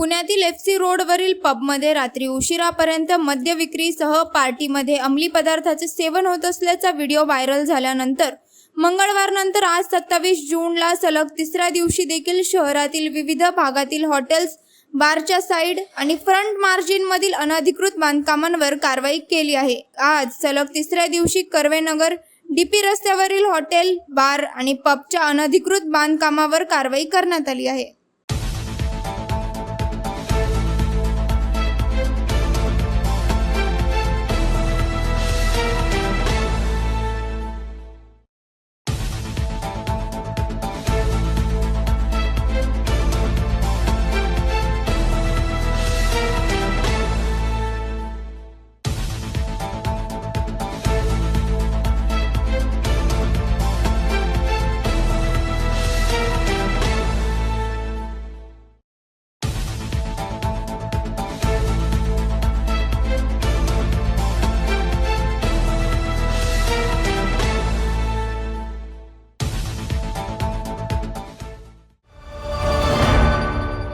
पुण्यातील F C रोडवरील पबमध्ये रात्री उशिरापर्यंत मद्य विक्रीसह पार्टीमध्ये अंमली पदार्थाचे सेवन होत असल्याचा व्हिडिओ व्हायरल झाल्यानंतर मंगळवारनंतर आज सत्तावीस जूनला सलग तिसऱ्या दिवशी देखील शहरातील विविध भागातील हॉटेल्स बारच्या साईड आणि फ्रंट मार्जिनमधील अनधिकृत बांधकामांवर कारवाई केली आहे. आज सलग तिसऱ्या दिवशी कर्वेनगर डीपी रस्त्यावरील हॉटेल बार आणि पबच्या अनधिकृत बांधकामावर कारवाई करण्यात आली आहे.